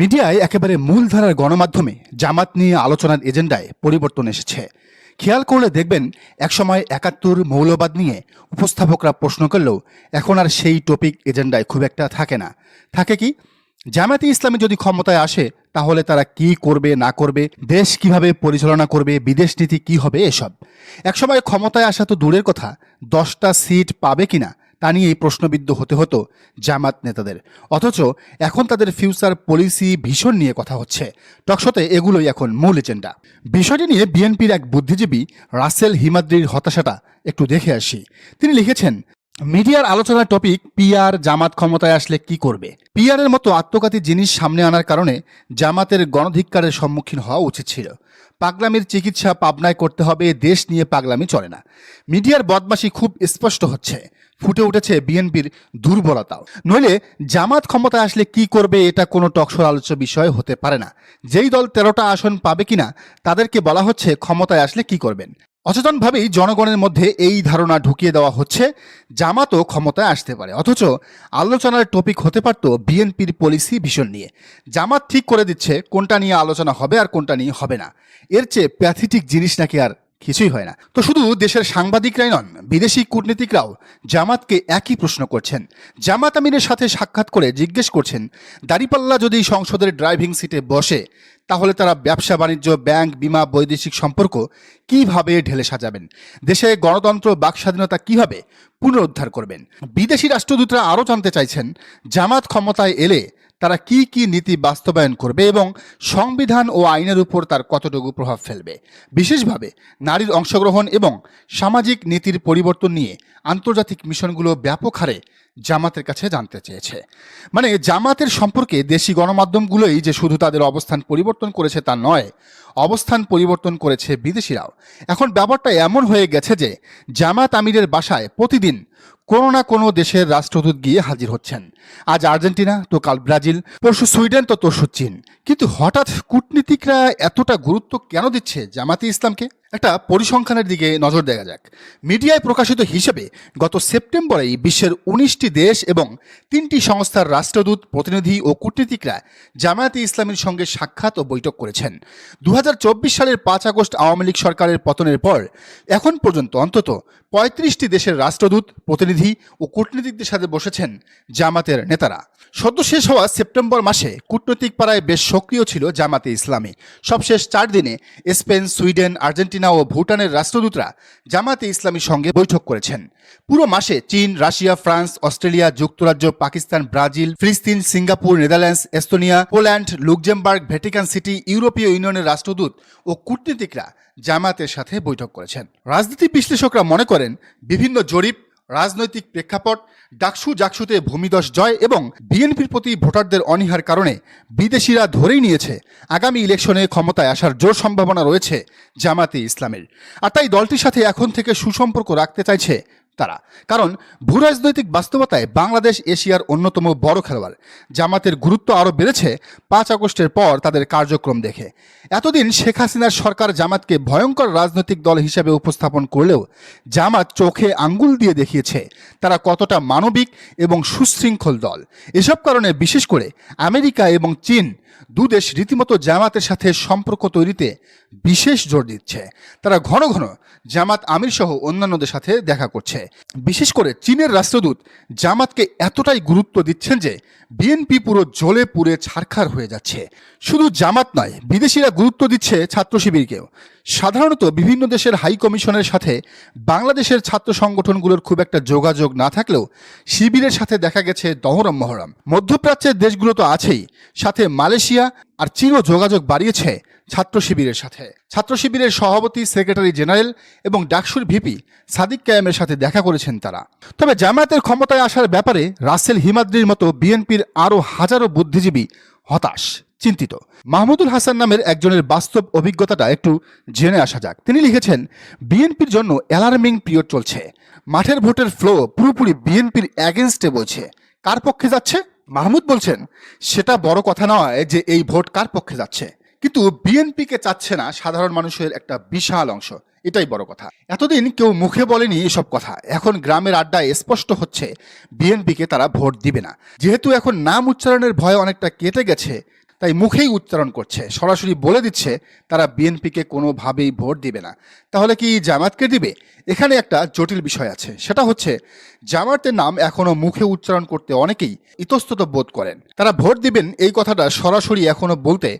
মিডিয়ায় একেবারে মূলধারার গণমাধ্যমে জামাত নিয়ে আলোচনার এজেন্ডায় পরিবর্তন এসেছে। খেয়াল করলে দেখবেন, একসময় একাত্তর মৌলবাদ নিয়ে উপস্থাপকরা প্রশ্ন করলেও এখন আর সেই টপিক এজেন্ডায় খুব একটা থাকে না। থাকে কি, জামায়াতে ইসলামী যদি ক্ষমতায় আসে, তাহলে তারা কি করবে, না করবে, দেশ কীভাবে পরিচালনা করবে, বিদেশ নীতি কি হবে, এসব। একসময় ক্ষমতায় আসা তো দূরের কথা, দশটা সিট পাবে কিনা তা নিয়ে এই প্রশ্নবিদ্ধ হতে হতো জামাত নেতাদের। অথচ এখন তাদের ফিউচার পলিসি ভীষণ নিয়ে কথা হচ্ছে। টকশোতে এগুলোই এখন মূল এজেন্ডা। বিষয়টি নিয়ে বিএনপির এক বুদ্ধিজীবী রাসেল হিমাদ্রির হতাশাটা একটু দেখে আসি। তিনি লিখেছেন, মিডিয়ার আলোচনার টপিক পিআর জামাত ক্ষমতায় আসলে কি করবে? পিআরের মতো আত্মঘাতী জিনিস সামনে আনার কারণে জামাতের গণধিক্কারের সম্মুখীন হওয়া উচিত ছিল। পাগলামির চিকিৎসা পাবনায় করতে হবে, দেশ নিয়ে পাগলামি চলে না। মিডিয়ার বদমাশি খুব স্পষ্ট হচ্ছে। ফুটে উঠেছে বিএনপির দুর্বলতাও। নইলে জামাত ক্ষমতায় আসলে কি করবে এটা কোনো টকশোর আলোচ্য বিষয় হতে পারে না। যেই দল তেরোটা আসন পাবে কিনা, তাদেরকে বলা হচ্ছে ক্ষমতায় আসলে কি করবেন। অচেতনভাবেই জনগণের মধ্যে এই ধারণা ঢুকিয়ে দেওয়া হচ্ছে, জামাতও ক্ষমতায় আসতে পারে। অথচ আলোচনার টপিক হতে পারত বিএনপির পলিসি ভীষণ নিয়ে। জামাত ঠিক করে দিচ্ছে কোনটা নিয়ে আলোচনা হবে আর কোনটা নিয়ে হবে না। এর চেয়ে প্যাথেটিক জিনিস নাকি আর কিছুই হয় না। তো শুধু দেশের সাংবাদিকরাই নন, বিদেশি কূটনীতিকরাও জামাতকে একই প্রশ্ন করছেন। জামাত আমিরের সাথে সাক্ষাৎ করে জিজ্ঞেস করছেন, দাড়িপাল্লা যদি সংসদের ড্রাইভিং সিটে বসে তাহলে তারা ব্যবসা, বাণিজ্য, ব্যাংক, বিমা, বৈদেশিক সম্পর্ক কীভাবে ঢেলে সাজাবেন? দেশে গণতন্ত্র বাক স্বাধীনতা কীভাবে পুনরুদ্ধার করবেন? বিদেশি রাষ্ট্রদূতরা আরও জানতে চাইছেন, জামাত ক্ষমতায় এলে তারা কি কি নীতি বাস্তবায়ন করবে এবং সংবিধান ও আইনের উপর তার কতটুকু প্রভাব ফেলবে? বিশেষভাবে নারীর অংশগ্রহণ এবং সামাজিক নীতির পরিবর্তন নিয়ে আন্তর্জাতিক মিশনগুলো ব্যাপক হারে জামাতের কাছে জানতে চেয়েছে। মানে জামাতের সম্পর্কে দেশি গণমাধ্যমগুলোই যে শুধু তাদের অবস্থান পরিবর্তন করেছে তা নয়, অবস্থান পরিবর্তন করেছে বিদেশিরাও। এখন ব্যাপারটা এমন হয়ে গেছে যে জামাত আমিরের বাসায় প্রতিদিন কোনো না কোনো দেশের রাষ্ট্রদূত গিয়ে হাজির হচ্ছেন। আজ আর্জেন্টিনা, তো কাল ব্রাজিল, পরশু সুইডেন, তো তরশু চীন। কিন্তু হঠাৎ কূটনীতিকরা এতটা গুরুত্ব কেন দিচ্ছে জামাতি ইসলামকে? একটা পরিসংখ্যানের দিকে নজর দেওয়া যাক। মিডিয়ায় প্রকাশিত হিসেবে গত সেপ্টেম্বরেই বিশ্বের উনিশটি দেশ এবং তিনটি সংস্থার রাষ্ট্রদূত, প্রতিনিধি ও কূটনীতিকরা জামায়াতে ইসলামের সঙ্গে সাক্ষাৎ ও বৈঠক করেছেন। দুহাজার চব্বিশ সালের পাঁচ আগস্ট আওয়ামী লীগ সরকারের পতনের পর এখন পর্যন্ত অন্তত পঁয়ত্রিশটি দেশের রাষ্ট্রদূত, প্রতিনিধি ও কূটনীতিকদের সাথে বসেছেন জামাতের নেতারা। সদ্য শেষ হওয়া সেপ্টেম্বর মাসে কূটনৈতিক পাড়ায় বেশ সক্রিয় ছিল জামাতে ইসলামী। সবশেষ চার দিনে স্পেন, সুইডেন, আর্জেন্টিনা ও ভুটানের রাষ্ট্রদূতরা জামাতে ইসলামীর সঙ্গে বৈঠক করেছেন। পুরো মাসে চীন, রাশিয়া, ফ্রান্স, অস্ট্রেলিয়া, যুক্তরাজ্য, পাকিস্তান, ব্রাজিল, ফিলিস্তিন, Singapore, Netherlands, Estonia, Poland Luxembourg Vatican City, ইউরোপীয় ইউনিয়নের রাষ্ট্রদূত ও কূটনীতিকরা জামাতের সাথে বৈঠক করেছেন। রাজনীতি বিশ্লেষকরা মনে করেন, বিভিন্ন জরিপ রাজনৈতিক প্রেক্ষাপট, ডাকসু জাকসুতে ভূমিদশ জয় এবং বিএনপির প্রতি ভোটারদের অনীহার কারণে বিদেশিরা ধরেই নিয়েছে, আগামী ইলেকশনে ক্ষমতায় আসার জোর সম্ভাবনা রয়েছে জামাতে ইসলামের। আর তাই দলটির সাথে এখন থেকে সুসম্পর্ক রাখতে চাইছে তারা। কারণ ভূরাজনৈতিক বাস্তবতায় বাংলাদেশ এশিয়ার অন্যতম বড় খেলোয়াড়। জামাতের গুরুত্ব আরও বেড়েছে পাঁচ আগস্টের পর তাদের কার্যক্রম দেখে। এতদিন শেখ হাসিনার সরকার জামাতকে ভয়ঙ্কর রাজনৈতিক দল হিসেবে উপস্থাপন করলেও জামাত চোখে আঙ্গুল দিয়ে দেখিয়েছে তারা কতটা মানবিক এবং সুশৃঙ্খল দল। এসব কারণে বিশেষ করে আমেরিকা এবং চীন দুদেশ রীতিমতো জামাতের সাথে সম্পর্ক তৈরিতে বিশেষ জোর দিচ্ছে। তারা ঘন ঘন জামাত আমির সহ অন্যান্যদের সাথে দেখা করছে। বিশেষ করে চীনের রাষ্ট্রদূত জামাতকে এতটাই গুরুত্ব দিচ্ছেন যে বিএনপি পুরো জলে পুরে ছারখার হয়ে যাচ্ছে। শুধু জামাত নয়, বিদেশিরা গুরুত্ব দিচ্ছে ছাত্র শিবিরকেও সাধারণত বিভিন্ন দেশের হাই কমিশনের সাথে বাংলাদেশের ছাত্র সংগঠনগুলোর খুব একটা যোগাযোগ না থাকলেও শিবিরের সাথে দেখা গেছে দহরম মহরম। মধ্যপ্রাচ্যের দেশগুলো তো আছেই, সাথে মালয়েশিয়া আর চীনও যোগাযোগ বাড়িয়েছে ছাত্র শিবিরের সাথে। ছাত্র শিবিরের সভাপতি, সেক্রেটারি জেনারেল এবং ডাকসুর ভিপি সাদিক কায়েমের সাথে দেখা করেছেন তারা। তবে জামায়াতের ক্ষমতায় আসার ব্যাপারে রাসেল হিমাদ্রির মতো বিএনপির আরও হাজারো বুদ্ধিজীবী হতাশ, চিন্তিত। মাহমুদুল হাসান নামের একজনের বাস্তব অভিজ্ঞতাটা একটু জেনে আসা যাক। তিনি লিখেছেন, বিএনপির জন্য অ্যালার্মিং পিরিয়ড চলছে। মাঠের ভোটের ফ্লো পুরোপুরি বিএনপির অ্যাগেনস্টে বলছে কার পক্ষে যাচ্ছে? মাহমুদ বলছেন, সেটা বড় কথা নয় যে এই ভোট কার পক্ষে যাচ্ছে। কিন্তু বিএনপিকে চাচ্ছে না সাধারণ মানুষের একটা বিশাল অংশ। এটাই বড় কথা। এতদিন কেউ মুখে বলেনি এসব কথা। এখন গ্রামের আড্ডায় স্পষ্ট হচ্ছে বিএনপিকে তারা ভোট দিবে না। যেহেতু এখন নাম উচ্চারণের ভয় অনেকটা কেটে গেছে, তাই মুখেই উচ্চারণ করছে। সরাসরি বলে দিচ্ছে, তারা বিএনপিকে কোনোভাবেই ভোট দিবে না। তাহলে কি জামাতকে দিবে? এখানে একটা জটিল বিষয় আছে। সেটা হচ্ছে জামাতের নাম এখনও মুখে উচ্চারণ করতে অনেকেই ইতস্তত বোধ করেন। তারা ভোট দিবেন এই কথাটা সরাসরি এখনও বলতে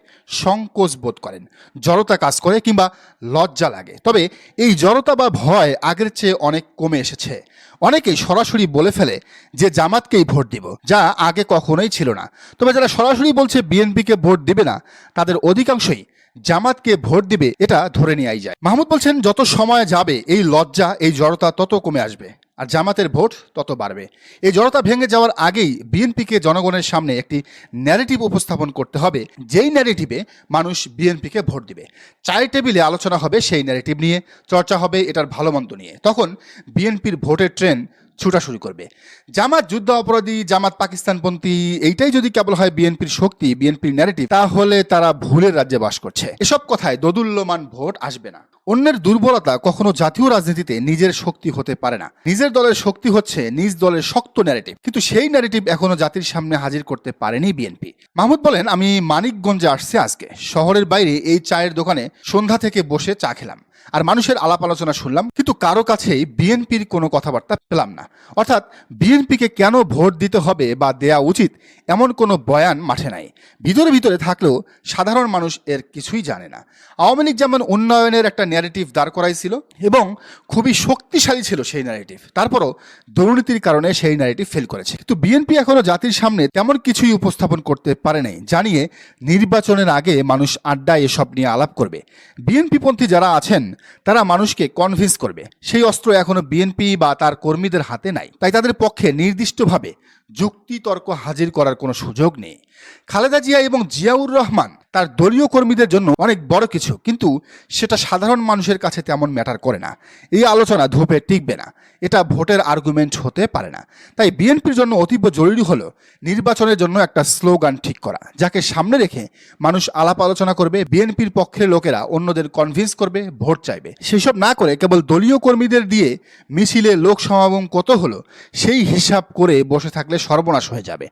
সংকোচ বোধ করেন। জড়তা কাজ করে কিংবা লজ্জা লাগে। তবে এই জড়তা বা ভয় আগের চেয়ে অনেক কমে এসেছে। অনেকেই সরাসরি বলে ফেলে যে জামাতকেই ভোট দিব, যা আগে কখনোই ছিল না। তবে যারা সরাসরি বলছে বিএনপিকে ভোট দিবে না, তাদের অধিকাংশই জামাতকে ভোট দিবে, এটা ধরে নেওয়াই যায়। মাহমুদ বলছেন, যত সময় যাবে, এই লজ্জা, এই জড়তা তত কমে আসবে। আর জামাতের ভোট তত বাড়বে। এই জড়তা ভেঙে যাওয়ার আগেই বিএনপিকে জনগণের সামনে একটি ন্যারেটিভ উপস্থাপন করতে হবে। যেই ন্যারেটিভে মানুষ বিএনপিকে ভোট দিবে চায়ের টেবিলে আলোচনা হবে সেই ন্যারেটিভ নিয়ে, চর্চা হবে এটার ভালো মন্দ নিয়ে। তখন বিএনপির ভোটের ট্রেন ছুটা শুরু করবে। জামাত যুদ্ধ অপরাধী, জামাত পাকিস্তানপন্থী, এইটাই যদি কেবল হয় বিএনপির শক্তি, বিএনপির ন্যারেটিভ তাহলে তারা ভুলের রাজ্যে বাস করছে। এসব কথায় দোদুল্যমান ভোট আসবে না। অন্যের দুর্বলতা কখনো জাতীয় রাজনীতিতে নিজের শক্তি হতে পারে না। নিজের দলের শক্তি হচ্ছে নিজ দলের শক্ত ন্যারেটিভ কিন্তু সেই ন্যারেটিভ এখনও জাতির সামনে হাজির করতে পারেনি বিএনপি। মাহমুদ বলেন, আমি মানিকগঞ্জে আসছি আজকে। শহরের বাইরে এই চায়ের দোকানে সন্ধ্যা থেকে বসে চা খেলাম। আর মানুষের আলাপ আলোচনা শুনলাম, কিন্তু কারও কাছেই বিএনপির কোনো কথাবার্তা পেলাম না। অর্থাৎ বিএনপিকে কেন ভোট দিতে হবে বা দেয়া উচিত এমন কোনো বয়ান মাঠে নাই। ভিতরে ভিতরে থাকলেও সাধারণ মানুষ এর কিছুই জানে না। আওয়ামী লীগ যেমন উন্নয়নের একটা ন্যারেটিভ দাঁড় করাইছিল এবং খুবই শক্তিশালী ছিল সেই ন্যারেটিভ তারপরও দুর্নীতির কারণে সেই ন্যারেটিভ ফেল করেছে। কিন্তু বিএনপি এখনও জাতির সামনে তেমন কিছুই উপস্থাপন করতে পারে নাই, জানিয়ে নির্বাচনের আগে মানুষ আড্ডায় এসব নিয়ে আলাপ করবে। বিএনপিপন্থী যারা আছেন তারা মানুষকে কনভিন্স করবে। সেই অস্ত্র এখনও বিএনপি বা তার কর্মীদের হাতে নাই। তাই তাদের পক্ষে নির্দিষ্টভাবে যুক্তিতর্ক হাজির করার কোনো সুযোগ নেই। খালেদা জিয়া এবং জিয়াউর রহমান তার দলীয় কর্মীদের জন্য অনেক বড় কিছু। কিন্তু সেটা সাধারণ মানুষের কাছে তেমন ম্যাটার করে না। এই আলোচনা ধূপে টিকবে না। এটা ভোটের আর্গুমেন্ট হতে পারে না। তাই বিএনপির জন্য অতীব জরুরি হলো নির্বাচনের জন্য একটা স্লোগান ঠিক করা, যাকে সামনে রেখে মানুষ আলাপ আলোচনা করবে, বিএনপির পক্ষের লোকেরা অন্যদের কনভিন্স করবে, ভোট চাইবে। সেসব না করে কেবল দলীয় কর্মীদের দিয়ে মিছিলে লোক সমাগম কত হলো, সেই হিসাব করে বসে থাকলে সর্বনাশ হয়ে যাবে।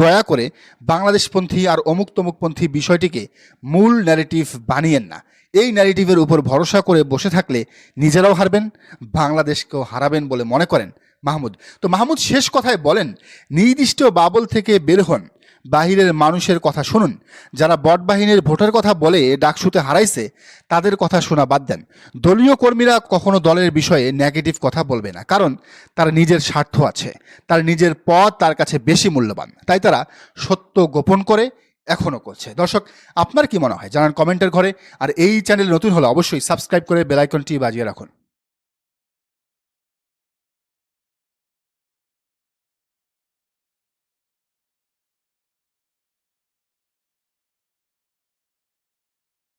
দয়া করে বাংলাদেশপন্থী আর অমুক তমুকপন্থী বিষয়টিকে মূল ন্যারেটিভ বানিয়েন না। এই ন্যারেটিভের উপর ভরসা করে বসে থাকলে নিজেরাও হারবেন, বাংলাদেশকেও হারাবেন বলে মনে করেন মাহমুদ। তো মাহমুদ শেষ কথায় বলেন, নির্দিষ্ট বাবল থেকে বের হন, বাহিরের মানুষের কথা শুনুন। যারা বট বাহিনীর ভোটের কথা বলে ডাকসুতে হারাইছে, তাদের কথা শোনা বাদ দেন। দলীয় কর্মীরা কখনো দলের বিষয়ে নেগেটিভ কথা বলবে না, কারণ তার নিজের স্বার্থ আছে, তার নিজের পথ তার কাছে বেশি মূল্যবান। তাই তারা সত্য গোপন করে এখনও করছে। দর্শক, আপনার কি মনে হয়? জানান কমেন্টের ঘরে। আর এই চ্যানেল নতুন হলে অবশ্যই সাবস্ক্রাইব করে বেলাইকনটি বাজিয়ে রাখুন।